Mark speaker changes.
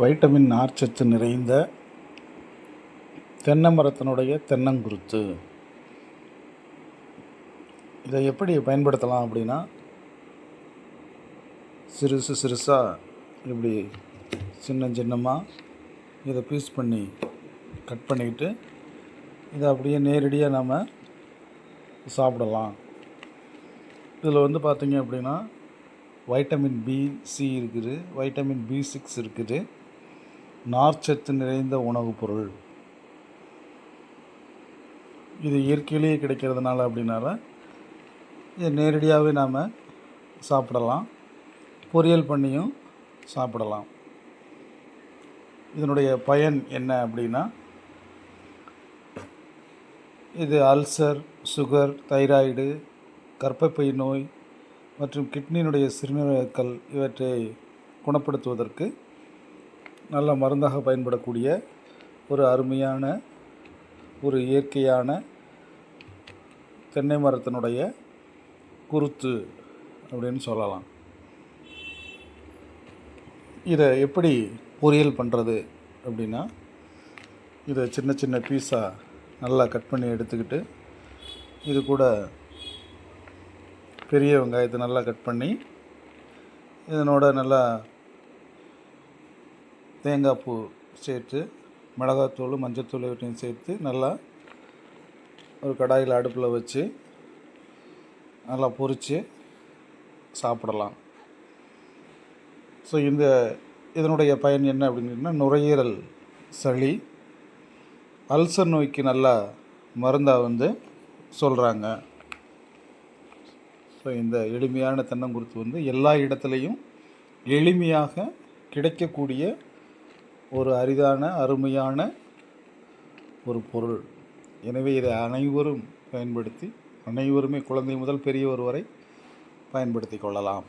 Speaker 1: Vitamin நார்ச்சத்து நிறைந்த தென்னை மரத்தினுடைய தென்னங்குருத்து. இதை எப்படி பயன்படுத்தலாம் அப்படின்னா சிறுசு சிறுசாக இப்படி சின்ன சின்னமாக இதை பீஸ் பண்ணி கட் பண்ணிக்கிட்டு இதை அப்படியே நேரடியாக நம்ம சாப்பிடலாம். இதில் வந்து பார்த்திங்க அப்படின்னா வைட்டமின் பி சி இருக்குது வைட்டமின் பி சிக்ஸ் இருக்குது. நார்ச்சத்து நிறைந்த உணவுப் பொருள். இது இயற்கையிலேயே கிடைக்கிறதுனால அப்படின்னால இதை நேரடியாகவே நாம் சாப்பிடலாம். பொரியல் பண்ணியும் சாப்பிடலாம். இதனுடைய பயன் என்ன அப்படின்னா இது அல்சர் சுகர் தைராய்டு கர்ப்பப்பை நோய் மற்றும் கிட்னியினுடைய சிறுநீரகக்கல் இவற்றை குணப்படுத்துவதற்கு நல்ல மருந்தாக பயன்படக்கூடிய ஒரு அருமையான ஒரு இயற்கையான தென்னை மரத்தினுடைய குருத்து அப்படின்னு சொல்லலாம். இதை எப்படி பொரியல் பண்ணுறது அப்படின்னா இதை சின்ன சின்ன பீஸாக நல்லா கட் பண்ணி எடுத்துக்கிட்டு இது கூட பெரிய வெங்காயத்தை நல்லா கட் பண்ணி இதனோட நல்லா தேங்காய் பூ சேர்த்து மிளகாத்தூள் மஞ்சத்தூள் இவற்றையும் சேர்த்து நல்லா ஒரு கடாயில் அடுப்பில் வச்சு நல்லா பொரித்து சாப்பிடலாம். ஸோ இந்த இதனுடைய பயன் என்ன அப்படின்னா நுரையீரல் சளி அல்சர் நோய்க்கு நல்லா மருந்தாக வந்து சொல்கிறாங்க ஸோ இந்த எளிமையான தென்னங்குருத்து வந்து எல்லா இடத்துலையும் எளிமையாக கிடைக்கக்கூடிய ஒரு அரிதான அருமையான ஒரு பொருள். எனவே இதை அனைவரும் பயன்படுத்தி அனைவருமே குழந்தை முதல் பெரியவர் வரை பயன்படுத்தி கொள்ளலாம்.